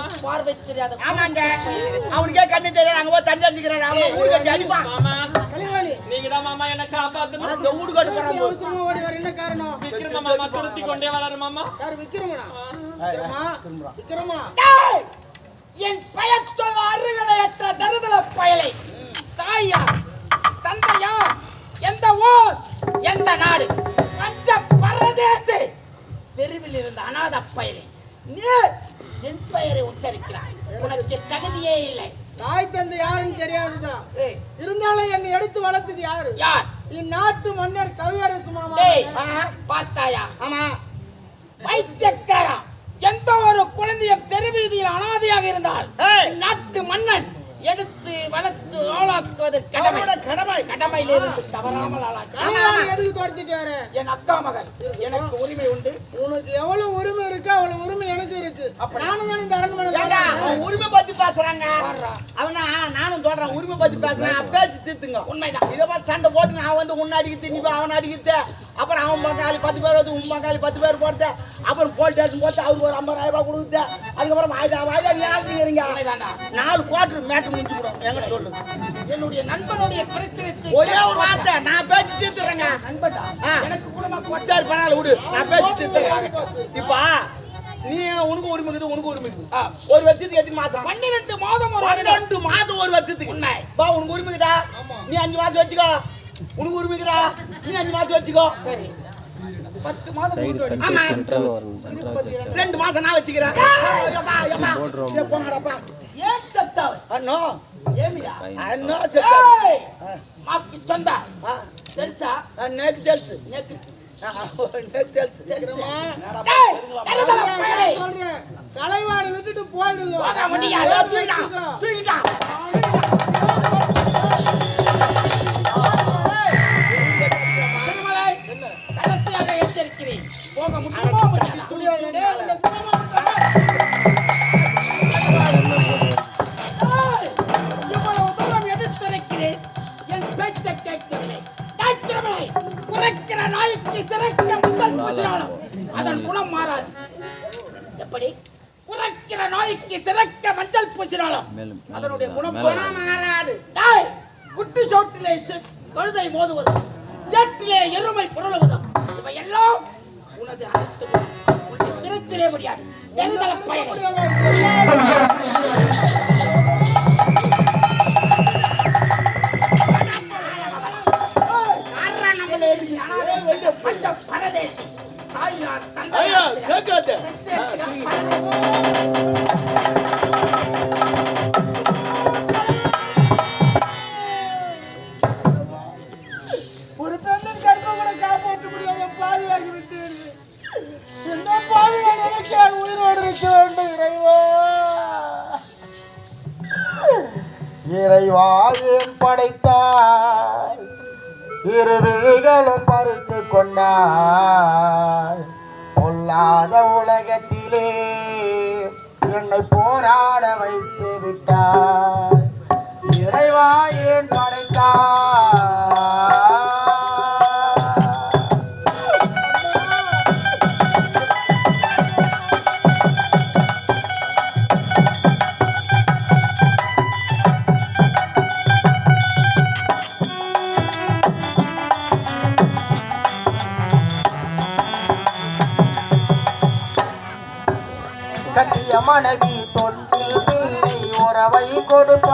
மாமா பார்வை தெரியாத ஆமாங்க அவனுக்கே கண்ணு தெரியாது. அங்க போய் தண்ணி அடிக்கிறாரு. அவன் ஊரு கட்டி அடிப்பான். மாமா. கலைவாணி நீங்க தான் மாமா என்ன காப்பாத்தணும். இந்த வீடு கட்டு போறான் போய். அவசரமா ஓடி வர என்ன காரணம்? விக்ரம மாமா துருத்தி கொண்டே வராரு மாமா. யார் விக்ரமனா? விக்ரமா? விக்ரமா. டேய்! என் பெயர் சொல்ல அருகதையற்ற தருதல பயலை. தாயா தந்தையா எந்த ஊர் எந்த நாடு? பஞ்ச பரதேசி. தெருவில் இருந்த அநாத பயலை. நீ என் பெயரை உச்சரிக்கிறாய் உனக்கு தகுதியே இல்லை. தாய் தந்தை யாருன்னு தெரியாதுதான் இருந்தாலும் என்னை எடுத்து வளர்த்தது யாரு? யார்? இந்நாட்டு மன்னர் கவியரசு மாமா. பார்த்தாயா? ஆமா. பைத்தியக்காரா எந்த ஒரு குழந்தையும் தெருவீதியில் அனாதையாக இருந்தால்! நாட்டு மன்னன் எடுத்து வளர்த்து ஆளாக்குவது கடமை. கடமை. கடமையிலிருந்து தவறாமல் ஆளாக்கு கலைவாணி எதுக்கு துரத்திட்டு வர? என் அக்கா மகள். எனக்கு உரிமை உண்டு. உனக்கு எவ்வளவு உரிமை இருக்கு அவ்வளவு உரிமை எனக்கு இருக்கு. நானும் தானே இந்த அரண்மனை உரிமை பத்தி பேசுறாங்க. அவனா நானும் சொல்றேன். உரிமை பத்தி பேசுறேன். பேச்சு தீர்த்துங்க. உண்மைதான். இதை பார்த்து சண்டை போட்டு நான் வந்து உன்னை அடிக்கிறது நீ அவனை அடிக்கிறது அப்புறம் அவன் பங்காளி பத்து பேர் வந்து உன் பங்காளி பத்து பேர் போறது அப்புறம் போலீஸ் ஸ்டேஷன் போட்டு அவருக்கு ஒரு ஐம்பதாயிரம் ரூபாய் கொடுக்குது அதுக்கப்புறம் வாய்தா வாய்தா நீ உண்மைதான்டா நாலு குவார்டர் மேட்டு முடிச்சுக்கிறோம் எங்க சொல்லு என்னுடைய நண்பனுடைய பிரச்சனைக்கு ஒரே ஒரு வார்த்தை நான் பேச்சு தீர்த்துறேங்க. நண்பன்டா ஆ. எனக்கு குடும்ப சரி பரவாயில்ல விடு. நான் பேச்சு தீர்த்துறேன். இப்ப நீ உனக்கு உரிமை இருக்குது உனக்கு உரிமை இருக்குது. ஒரு வருஷத்துக்கு எத்தனை மாசம்? பன்னிரண்டு மாதம் ஒரு பன்னெண்டு மாதம் ஒரு வருஷத்துக்கு. உண்மை. பா உனக்கு உரிமை இருக்குதா நீ அஞ்சு மாசம் வச்சுக்கோ. உனக்கு உரிமைக்குதா நீ அஞ்சு மாசம் வச்சுக்கோ. சரி. பத்து மாசம் ரெண்டு மாசம் நான் வச்சுக்கிறேன். போங்கடப்பா ஏன் செத்தாவ அண்ணோ. ஏமியா? அண்ணோ செத்தாவ மாக்கு சொந்தா? தெல்சா நேக்கு தெல்சு நேக்கு தலைவாணி விட்டுட்டு போயிடுங்க. கேட்கவில்லை டேய் திருமலை, குறைக்கிற நாய்க்கு சிறைக்க முதல் புசினாலும் அதன் குணம் மாறாது. எப்படி? குறைக்கிற நாய்க்கு சிறைக்க மஞ்சள் பூசினாலும் அதனுடைய குணம் குணம் மாறாது. டேய் குட்டி சோட்டிலே கழுதை மோதுவது சேற்றிலே எருமை புரளுவதும் இவை எல்லாம் உனது அனைத்து உனது முடியாது. எரிதல பயணம். ஒரு பெண்ணின் பாவியை உயிரோடு இருக்க வேண்டும் இறைவா. இறைவா ஏன் படைத்தாய்? இரு பறித்து கொண்டாய். பொல்லாத உலகத்திலே என்னை போராட வைத்து விட்டாய். இறைவா ஏன் படைத்தாய்? got corner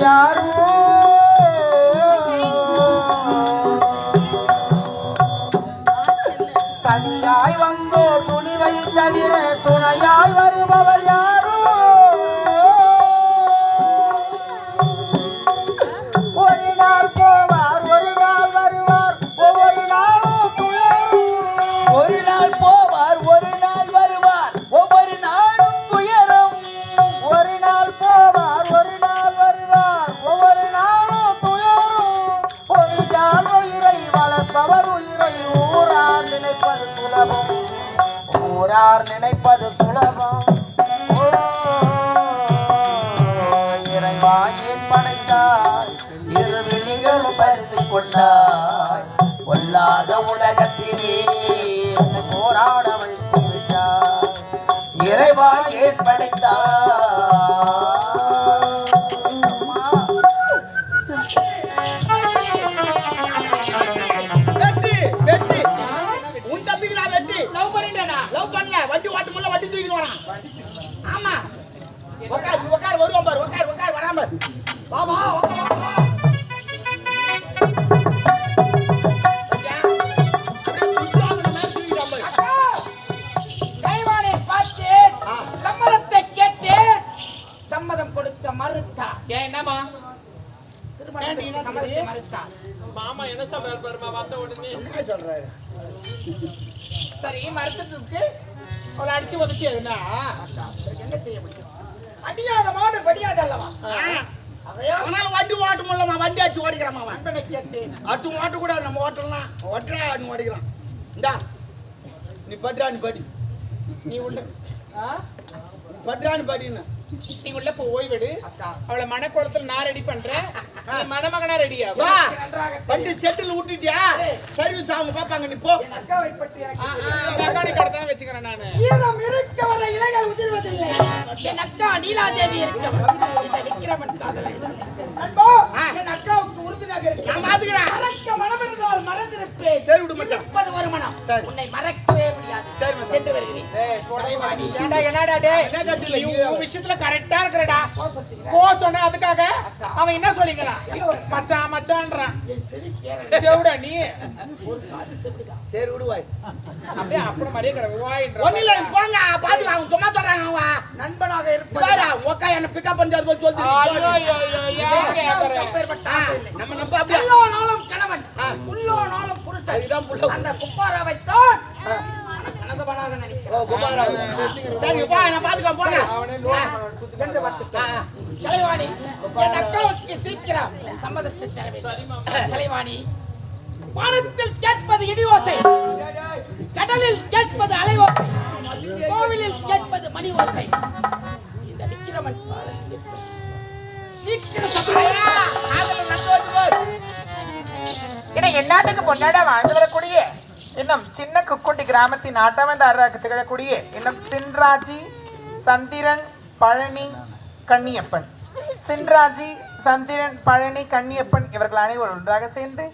ಯಾರು பண்ணிட்டேனா லவ் பண்ணல வண்டி ஓட்ட முடியல வண்டி தூக்கிட்டு வரான் ஆமா உட்கார் உட்கார் வருவான் பாரு உட்கார் உட்கார் வராம பாரு. மாமா என்ன சொல்றாரு பாருமா வந்த உடனே? என்ன சொல்றாரு? சரி மறுத்ததுக்கு அவளை அடிச்சு உதச்சி எதுனா? என்ன செய்ய முடியும்? அடியாத மாடு படியாத அல்லவா? அதையோ அவனால வண்டி ஓட்ட முடியலமா வண்டி அடிச்சு ஓடிக்கிறான் அவன். அன்பனை கேட்டேன் அடுத்து ஓட்டக்கூடாது நம்ம ஓட்டலாம். ஓட்டுறா நீ ஓடிக்கிறான் இந்தா நீ பட்றா நீ படி. நீ உள்ள ஆ? பட்றா நீ படின்னு. நீ உள்ள போ ஓய்வெடு அவளை மனக்குளத்துல நான் ரெடி பண்றேன். மணமகனா ரெடி ஆகும் வா. வண்டி செட்டில் விட்டுட்டியா சர்வீஸ் அவங்க பாப்பாங்க நீ போ. மெக்கானிக் கடை தான் வச்சுக்கிறேன் நானு. இருக்க வர இலைகள் உதிர்வதில்லை. என் அக்கா நீலாதேவி இருக்கவன் இந்த விக்கிரமன் காதலை அன்போ என் அக்காவுக்கு உறுதியாக இருக்கு நான் பாத்துக்கிறேன். மறக்க மனம் இருந்தால் மறந்திருப்பேன். சரி விடு மச்சான். இருப்பது ஒரு மனம். சரி. உன்னை மச்சான். சென்று வருகிறேன். விஷயத்துல கரெக்டா இருக்கிறடா. போ சொன்ன அதுக்காக அவன் என்ன சொல்லிக்கிறான்? மச்சான் மச்சான்றான். செவுடா நீ. சரி விடுவாய். அப்படியே அப்புறம் மாதிரியே கிடக்கு. வாயின்ற ஒண்ணு இல்ல போங்க. பாத்துக்கலாம் அவங்க சும்மா சொல்றாங்க அவங்க. நண்பனாக இருப்பது. பாரு உங்க அக்கா என்ன பிக்கப் பண்ணி போய் ஐயோ, சொல்லிட்டு ஐயோ, ஐயோ, ஏன் கேக்குற? அப்பேற்பட்ட ஆசை இல்லை. நம்ம நம்ம அப்படியே உள்ளோ நாளும் கணவன். உள்ளோ நாளும் புருஷன். அதுதான் புள்ள அந்த குப்பாராவை தான் சரி நான் போங்க கலைவாணி என் அக்காவுக்கு சீக்கிரம் சம்மதத்தை கலைவாணி வானத்தில் கேட்பது இடி ஓசை கடலில் கேட்பது அலை ஓசை கோவிலில் கேட்பது மணி ஓசை இந்த விக்கிரமன் சீக்கிரம் சம்மதம். அதுல பொன்னாட வாழ்ந்து வரக்கூடிய இன்னும் சின்ன குக்குண்டி கிராமத்தின் ஆட்டவந்தாராக திகழக்கூடிய இன்னும் சின்ராஜி சந்திரன் பழனி கண்ணியப்பன் சின்ராஜி சந்திரன் பழனி கண்ணியப்பன் இவர்கள் அனைவரும் ஒன்றாக சேர்ந்து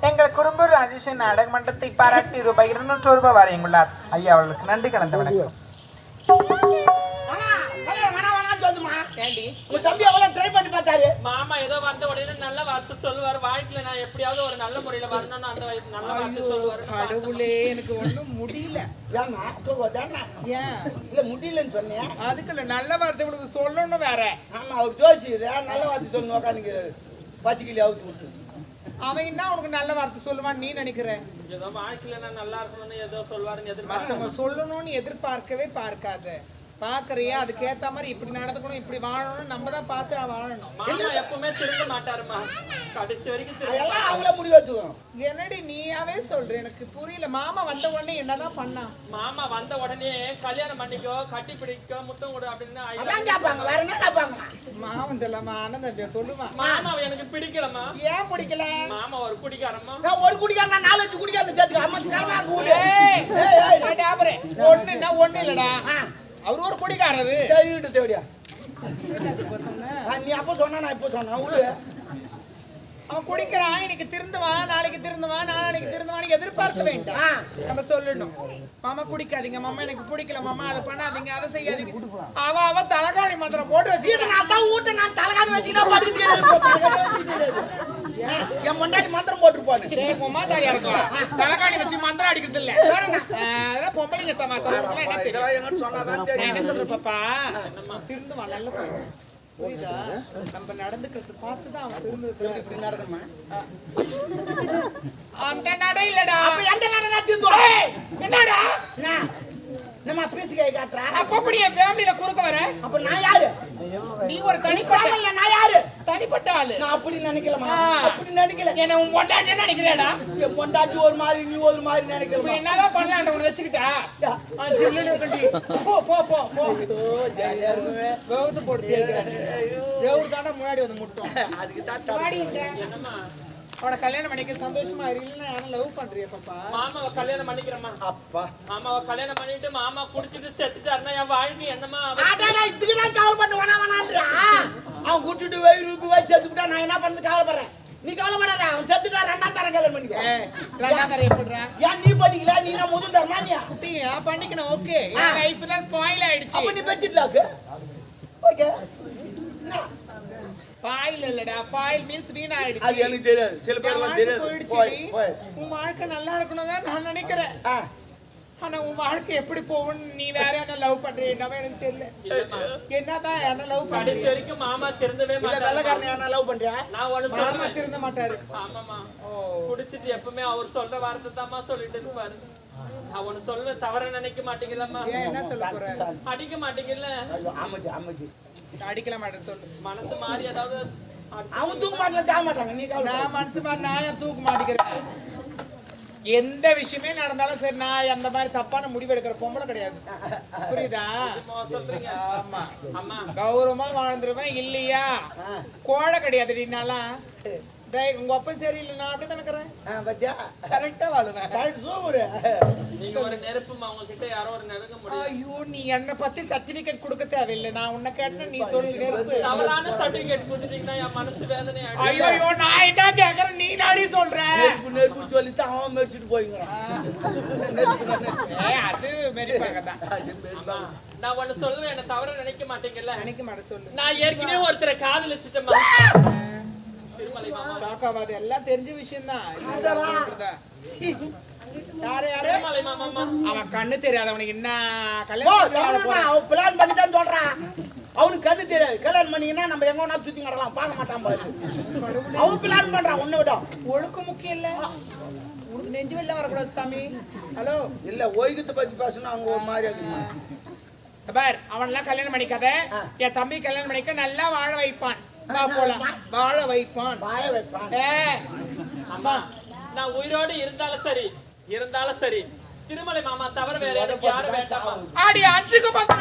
எங்கள் குறும்பூர் ராஜேஷன் நாடக மன்றத்தை பாராட்டி ரூபாய் இருநூற்று ரூபாய் வரையுள்ளார் ஐயா அவர்களுக்கு நன்றி கலந்த வணக்கம் பார்த்தாரு. மாமா ஏதோ வந்த உடனே நல்ல வார்த்தை சொல்லுவார். வாழ்க்கையில நான் எப்படியாவது ஒரு நல்ல முறையில வரணும்னு அந்த வயசு நல்ல வார்த்தை சொல்லுவாரு. கடவுளே எனக்கு ஒண்ணும் முடியல. ஏமா ஏன்? இல்ல முடியலன்னு சொன்னேன். அதுக்குள்ள நல்ல வார்த்தை உனக்கு சொல்லணும் வேற. ஆமா அவர் ஜோசியர். நல்ல வார்த்தை சொல்லணும் உட்காந்துக்கிறாரு பச்சைக்கிளி அவுத்து விட்டு. அவன் என்ன உனக்கு நல்ல வார்த்தை சொல்லுவான்னு நீ நினைக்கிற? ஏதோ வாழ்க்கையில நான் நல்லா இருக்கணும்னு ஏதோ சொல்வாருன்னு மத்தவங்க சொல்லணும்னு எதிர்பார்க்கவே பார்க்காத. பாக்குறியா? அதுக்கேத்த மாதிரி இப்படி நடந்துக்கணும் இப்படி வாழணும் நம்ம தான் பார்த்து வாழணும். மாமா எப்பவுமே திருந்த மாட்டாருமா? கடைசி வரைக்கும் அதெல்லாம் அவங்கள முடிவு வச்சுக்கணும். என்னடி நீயாவே சொல்ற? எனக்கு புரியல. மாமா வந்த உடனே என்னதான் பண்ணான் மாமா வந்த உடனே கல்யாணம் பண்ணிக்கோ கட்டி பிடிக்கோ முத்தம் கொடு அப்படின்னு அதான் கேட்பாங்க. வேற என்ன கேட்பாங்க? மாமன் சொல்லாம. ஆனந்த சொல்லுவான் மாமாவை எனக்கு பிடிக்கலமா ஏன் பிடிக்கல? மாமா ஒரு குடிக்காரம்மா நான் ஒரு குடிக்காரன் நாலஞ்சு குடிக்காரன் சேர்த்துக்க. அம்மா கரமா கூடு ஏய், ஏய், டாபரே, ஒண்ணுன்னா ஒண்ணு இல்லடா. அவர் ஒரு குடிக்காரரு சரி விட்டு தேவடியா. நீ அப்போ சொன்னா நான் இப்போ சொன்னேன் விடு. அவன் குடிக்கிறான் இன்னைக்கு திருந்துவான் நாளைக்கு திருந்துவான் நாளைக்கு திருந்துவான் எதிர்பார்க்க வேண்டாம். நம்ம சொல்லணும். மாமா குடிக்காதீங்க மாமா எனக்கு பிடிக்கல மாமா அதை பண்ணாதீங்க அதை செய்யாதீங்க. அவ அவ தலகாணி மந்திரம் போட்டு இது வச்சுக்கிறேன் நான் தான் ஊட்ட நான் தலைகாணி வச்சுக்கிட்டு. ஏன்? என் முன்னாடி மந்திரம் போட்டிருப்பானு. உமா தாயா இருக்கும். தலகாணி வச்சு மந்திரம் அடிக்கிறது இல்ல. அதெல்லாம் பொம்பளைங்க அதெல்லாம் என்ன சொன்னாதான் என்ன தெரியும். சொல்றேன் பாப்பா? திருந்துவான் நல்ல. புரியுதா? நம்ம நடந்துக்கிறது பார்த்து தான் அவன் திருந்துறது இப்படி நடக்கணுமா? அந்த நடை இல்லடா திந்தோம் ஏய், என்னடா? என்ன நம்ம பீசுகாய் காட்டுறா அப்ப அப்படி என் ஃபேமிலில குறுக்க வர? அப்ப நான் யாரு? நீ ஒரு தனிப்பட்ட இல்ல நான் யாரு? தனிப்பட்ட ஆளு. நான் அப்படி நினைக்கலமா. அப்படி நினைக்கல. என்ன உன் பொண்டாட்டின்னு நினைக்கிறேடா? என் பொண்டாட்டி ஒரு மாதிரி நீ ஒரு மாதிரி இப்ப நினைக்கிறேன் என்னதான் பண்ணலான்ற உன்னை வச்சுக்கிட்டா. போ போ போ போ. வெவுத்து போட்டு வெவுறு தாண்டா முன்னாடி வந்து முட்டும் அதுக்கு தான் என்னம்மா? அவனை கல்யாணம் பண்ணிக்க சந்தோஷமா இரு இல்லைன்னா யாரும் லவ் பண்றிய பாப்பா? மாமாவை கல்யாணம் பண்ணிக்கிறேம்மா அப்பா. மாமாவை கல்யாணம் பண்ணிட்டு மாமா குடிச்சிட்டு செத்துட்டாருன்னா என் வாழ்க்கை என்னம்மா அவ- ஆட்டாடா இதுக்கு தான் கவலைப்பட்டு வேணா வேணான்றா அவன் குடிச்சிட்டு வயிறு ரூபி வச்சு செத்துக்கிட்டா நான் என்ன பண்ணது? கவலைப்படுறேன். நீ கவலைப்படாத அவன் செத்துட்டா ரெண்டாம் தரம் கல்யாணம் பண்ணிக்கோ ரெண்டாம் தரம் எப்படிடா? ஏன் நீ பண்ணிக்கல? நீ நான் முதல் தரமா நீ குட்டி நான் பண்ணிக்கணும் ஓகே என் லைஃப் தான் ஸ்பாயில் ஆயிடுச்சு. அப்ப நீ பெச்சிட்லாக்கு ஓகே ஃபாயில் இல்லடா ஃபாயில் மீன்ஸ் வீணா ஆயிடுச்சு அது எனக்கு தெரியாது. சில என் பேருக்கு வாழ்க்கை தெரியாது. போயிடுச்சு போய் போய். உன் வாழ்க்கை நல்லா இருக்கணும் தான் நான் நினைக்கிறேன். ஆனா உன் வாழ்க்கை எப்படி போகும்னு நீ வேற என்ன லவ் பண்றீங்க எனக்கு தெரியல. என்னதான் என்ன லவ் பண்றீங்க வரைக்கும் மாமா திருந்தவே இல்ல மாட்டாரு. லவ் பண்றியா? நான் ஒண்ணு மாமா திருந்த மாட்டாரு. ஆமாமா குடிச்சிட்டு எப்பவுமே அவர் சொல்ற வார்த்தை தாம்மா சொல்லிட்டு இருப்பாரு நான் ஒண்ணு சொல்லுவேன் தவற நினைக்க மாட்டீங்களாம்மா ஏன் என்ன சொல்ல போற? அடிக்க மாட்டீங்கல்ல? ஆமாஜி ஆமாஜி அடிக்கல மாட்டேன் சொல்லு. மனசு மாறி ஏதாவது அடிச்சு- அவன் தூக்க மாட்டல ஜாக மாட்டாங்க நீ நான் மனசு மாதிரி நான் தூக்க மாட்டேங்கிறேன் எந்த விஷயமே நடந்தாலும் சரி நான் அந்த மாதிரி தப்பான முடிவு எடுக்கிற பொம்பளை கிடையாது. புரியுதா? ஆமா. கௌரவமா வாழ்ந்துருவேன் இல்லையா? கோழை கிடையாது நீனாலாம் டேய் உங்க அப்பா சரியில்லை நான் அப்படி நினைக்கிறேன். பத்தியா? கரெக்டா வாழுவேன். கரெக்ட் சூப்பர் நீங்க ஒரு நெருப்புமா உங்ககிட்ட யாரோ ஒரு நெருங்க முடியும் ஐயோ நீ என்ன பத்தி சர்டிபிகேட் கொடுக்க தேவையில்லை. நான் உன்னை கேட்டேன் நீ சொல்லு நெருப்பு. தவறான சர்டிபிகேட் கொடுத்துட்டீங்கன்னா என் மனசு வேதனை. ஐயோ ஐயோ நான் என்ன கேக்குறேன்? நீ நாடி சொல்ற? நெருப்பு நெருப்பு அவன் மெரிச்சிட்டு போய்ங்கிறான். ஏய், அது தான். நான் ஒண்ணு சொல்லுவேன் என்ன தவற நினைக்க மாட்டீங்கல்ல? நினைக்க மாட்டேன் சொல்லு. நான் ஏற்கனவே ஒருத்தரை காதலிச்சிட்டேன் திருமலை மாமா ஷாக் ஆகாது எல்லாம் தெரிஞ்ச விஷயம் தான் யாரு யாரு அவன் கண்ணு தெரியாது அவனுக்கு என்ன கல்யாணம் பிளான் பண்ணி தான் சொல்றான் அவனுக்கு கண்ணு தெரியாது கல்யாணம் பண்ணீங்கன்னா நம்ம எங்க வேணா சுத்தி கடலாம் பார்க்க மாட்டான் பாரு அவன் பிளான் பண்றான் உன்னை விட ஒழுக்கம் முக்கியம் இல்ல நெஞ்சு வெளில வரக்கூடாது சாமி ஹலோ இல்ல ஓய்கத்தை பத்தி பேசணும் அங்க ஒரு மாதிரி இருக்குமா பார் அவன்லாம் கல்யாணம் பண்ணிக்காத என் தம்பி கல்யாணம் பண்ணிக்க நல்லா வாழ வைப்பான் போலாம். வாழ வைப்பான். வாய வைப்பான். அம்மா நான் உயிரோடு இருந்தாலும் சரி இருந்தாலும் சரி. திருமலை மாமா தவிர வேற எனக்கு யாரும் வேண்டாமா ஆடி அஞ்சுக்கு பத்து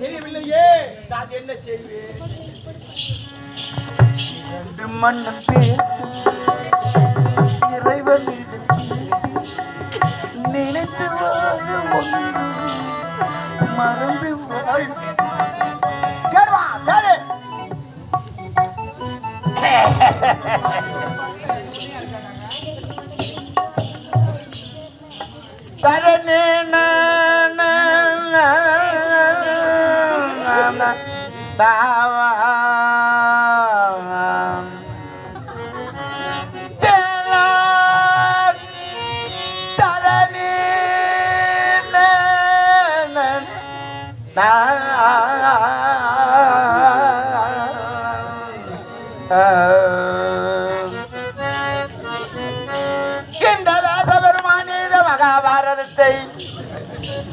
தெரியவில்லையே. நான் என்ன செய்வேன்? இரண்டு மன்னன் பேர் நினைத்து மறந்து சரி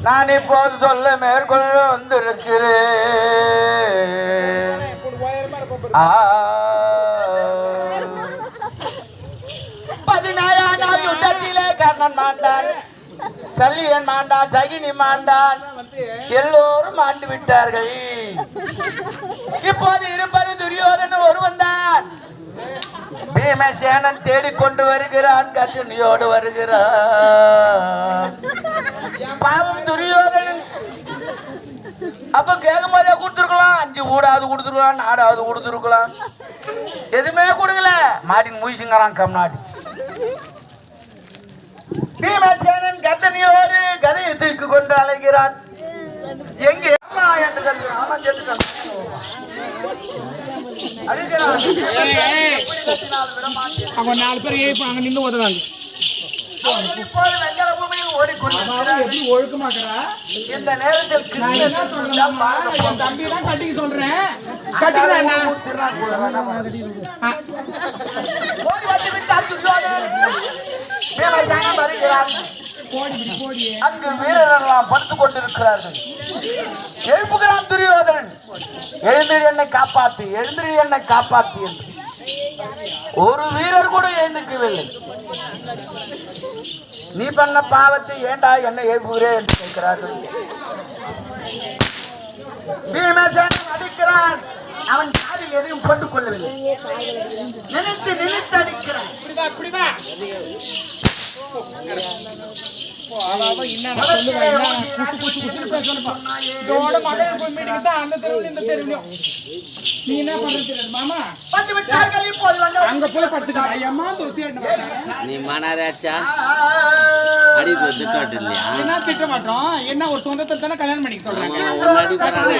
நான் இப்போது சொல்ல மேற்கொள்ள வந்திருக்கிறேன். ஆ. பதினேழாம் நாள் யுத்தத்திலே கர்ணன் மாண்டான் சல்லியன் மாண்டான் சகினி மாண்டான். எல்லோரும் மாண்டு விட்டார்கள். இப்போது இருப்பது துரியோதனன் ஒருவன் தான். பீமசேனன் தேடிக்கொண்டு வருகிறான் கஜனியோடு வருகிறான். பாவம் துரியோதனன். அப்ப கேட்கும் போதே கொடுத்துருக்கலாம். அஞ்சு ஊடாவது கொடுத்துருக்கலாம் நாடாவது கொடுத்துருக்கலாம். எதுவுமே கொடுக்கல. மாட்டின் மூசிங்கிறான் கம் பீமசேனன் கத்தனியோடு கதையை தூக்கி கொண்டு அலைகிறான் எங்கே? அம்மா என்று கத்துறான். அவன் அவங்க நாலு பேர் ஏய்ப்பு அங்க நின்று உதவாங்க அவன் இப்போது வெங்கல பூமியில் ஓடிக்கொண்டிருக்கிறான். எப்படி ஒழுக்கமாக்குறா? இந்த நேரத்தில் தம்பி தான் கட்டிக்க சொல்றேன். அங்கு வீரரெல்லாம் படுத்துக் கொண்டிருக்கிறார்கள். எழுப்புகிறான் துரியோதனன். எழுந்திரு என்னை காப்பாத்து எழுந்திரு என்னை காப்பாத்து என்று. ஒரு வீரர் கூட எழுந்துக்கவில்லை. நீ பண்ண பாவத்தை ஏண்டா என்னை எழுப்புகிறே என்று கேட்கிறார்கள்? பீமசேனன் அடிக்கிறான். அவன் காதில் எதையும் கொண்டு கொள்ளவில்லை. நினைத்து நினைத்து அடிக்கிறான். நீ என்ன பண்றது மாமா. அங்க போய் படுத்துக்கலாம் தொத்தி நீ மனாராச்சா அடி திட்டாட்டு இல்லையா என்ன திட்ட மாட்டோம்? என்ன ஒரு சொந்தத்தில் தானே கல்யாணம் பண்ணிக்க சொல்றாங்க? ஒன்னு அடிக்கிறாங்க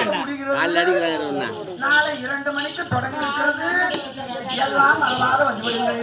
காலில் அடிக்கிறாங்க ஒன்னா நாளை இரண்டு மணிக்கு தொடங்கி இருக்கிறது. எல்லாம் மறவாத வந்து விடுங்கள்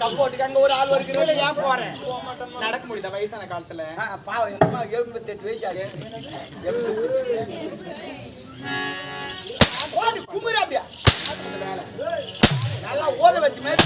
சப்போர்ட்டுக்கு அங்க ஒரு ஆள் வருகிறேன் ஏன் போறேன் நடக்க முடியுதா வயசான காலத்துல பாவம் எங்க அம்மா எண்பத்தெட்டு வயசு ஆகுது குமுறு அப்படியா நல்லா ஓத வச்சு மாதிரி